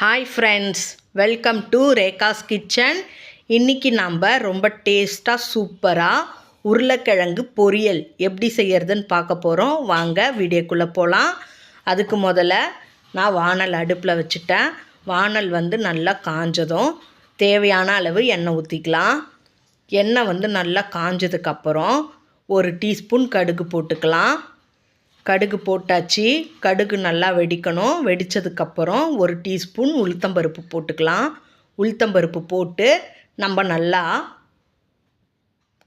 Hi friends welcome to Rekha's kitchen இன்றைக்கி நம்ம ரொம்ப டேஸ்ட்டாக சூப்பராக உருளைக்கிழங்கு பொரியல் எப்படி செய்யறதுன்னு பார்க்க போகிறோம் வாங்க வீடியோக்குள்ளே போகலாம் அதுக்கு முதல்ல நான் வானல் அடுப்பில் வச்சுட்டேன். வானல் வந்து நல்லா காஞ்சதும் தேவையான அளவு எண்ணெய் ஊற்றிக்கலாம் எண்ணெய் வந்து நல்லா காஞ்சதுக்கப்புறம் ஒரு டீஸ்பூன் கடுகு போட்டுக்கலாம். கடுகு போட்டாச்சு. கடுகு நல்லா வெடிக்கணும். வெடித்ததுக்கப்புறம் ஒரு டீஸ்பூன் உளுத்தம்பருப்பு போட்டுக்கலாம். உளுத்தம்பருப்பு போட்டு நம்ம நல்லா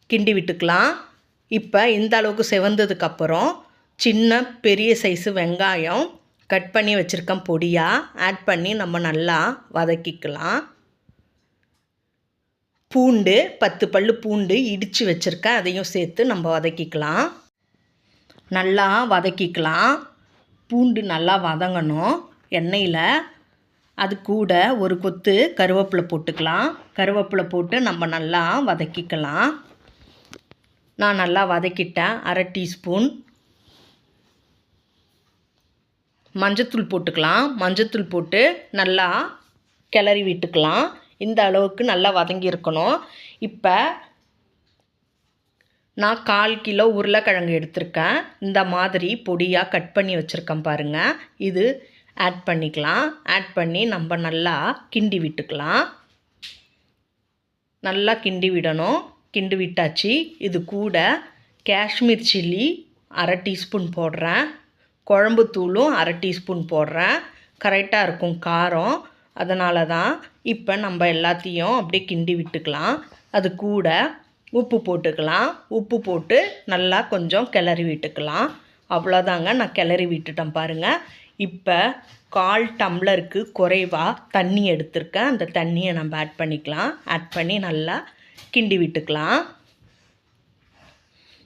கிண்டி விட்டுக்கலாம். இப்போ இந்த அளவுக்கு செவந்ததுக்கப்புறம் சின்ன பெரிய சைஸு வெங்காயம் கட் பண்ணி வச்சுருக்கேன் பொடியாக ஆட் பண்ணி நம்ம நல்லா வதக்கிக்கலாம். பூண்டு பத்து பல் பூண்டு இடித்து வச்சுருக்கேன் அதையும் சேர்த்து நம்ம வதக்கிக்கலாம். நல்லா வதக்கிக்கலாம். பூண்டு நல்லா வதங்கணும். எண்ணெயில். அது கூட ஒரு கொத்து கருவேப்பிலை போட்டுக்கலாம். கருவேப்பிலை போட்டு நம்ம நல்லா வதக்கிக்கலாம். நான் நல்லா வதக்கிட்டேன். அரை டீஸ்பூன். மஞ்சத்தூள் போட்டுக்கலாம். மஞ்சத்தூள் போட்டு நல்லா கிளறி விட்டுக்கலாம். இந்த அளவுக்கு நல்லா வதங்கி இருக்கணும் இப்போ நான் கால் கிலோ உருளைக்கிழங்கு எடுத்திருக்கேன். இந்த மாதிரி பொடியாக கட் பண்ணி வச்சுருக்கேன் பாருங்கள் இது ஆட் பண்ணிக்கலாம். ஆட் பண்ணி நம்ம நல்லா கிண்டி விட்டுக்கலாம். நல்லா கிண்டி விடணும். கிண்டி விட்டாச்சு. இது கூட காஷ்மீர் சில்லி அரை டீஸ்பூன் போடுறேன். குழம்பு தூளும் அரை டீஸ்பூன் போடுறேன். கரெக்டாக இருக்கும் காரம். அதனால தான் இப்போ நம்ம எல்லாத்தையும் அப்படியே கிண்டி விட்டுக்கலாம். அது கூட உப்பு போட்டுக்கலாம். உப்பு போட்டு நல்லா கொஞ்சம் கிளறி விட்டுக்கலாம். அவ்வளோதாங்க நான் கிளறி விட்டுட்டேன் பாருங்கள் இப்போ கால் டம்ளருக்கு குறைவாக தண்ணி எடுத்திருக்கேன். அந்த தண்ணியை நம்ம ஆட் பண்ணிக்கலாம். ஆட் பண்ணி நல்லா கிண்டி விட்டுக்கலாம்.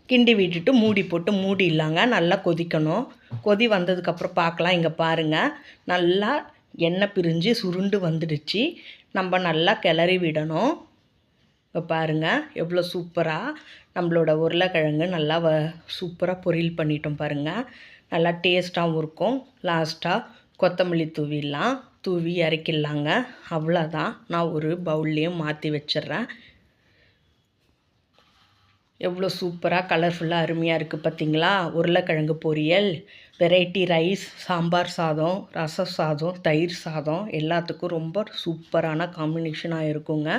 கிண்டி விட்டுட்டு மூடி போட்டு மூடி இல்லாங்க. நல்லா கொதிக்கணும். கொதி வந்ததுக்கப்புறம் பார்க்கலாம். இங்கே பாருங்கள் நல்லா எண்ணெய் பிரிஞ்சு சுருண்டு வந்துடுச்சு. நம்ம நல்லா கிளறி விடணும். இப்போ பாருங்கள் எவ்வளோ சூப்பராக நம்மளோட உருளைக்கிழங்கு நல்லா வ சூப்பராக பொரியல் பண்ணிட்டோம் பாருங்கள் நல்லா டேஸ்ட்டாகவும் இருக்கும். லாஸ்ட்டாக கொத்தமல்லி தூவிடலாம். தூவி இறக்கிடலாங்க. அவ்வளோதான். நான் ஒரு பவுல்லையும் மாற்றி வச்சிட்றேன். எவ்வளோ சூப்பராக கலர்ஃபுல்லாக அருமையாக இருக்குது பார்த்தீங்களா உருளைக்கிழங்கு பொரியல் வெரைட்டி ரைஸ் சாம்பார் சாதம் ரச சாதம் தயிர் சாதம் எல்லாத்துக்கும் ரொம்ப சூப்பரான காம்பினேஷனாக இருக்குங்க.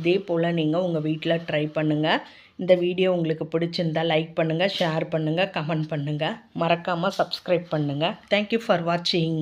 இதே போல் நீங்கள் உங்கள் வீட்டில் ட்ரை பண்ணுங்கள் இந்த வீடியோ உங்களுக்கு பிடிச்சிருந்தால் லைக் பண்ணுங்கள் ஷேர் பண்ணுங்கள் கமெண்ட் பண்ணுங்கள் மறக்காமல் சப்ஸ்கிரைப் பண்ணுங்கள் தேங்க்யூ ஃபார் வாட்சிங்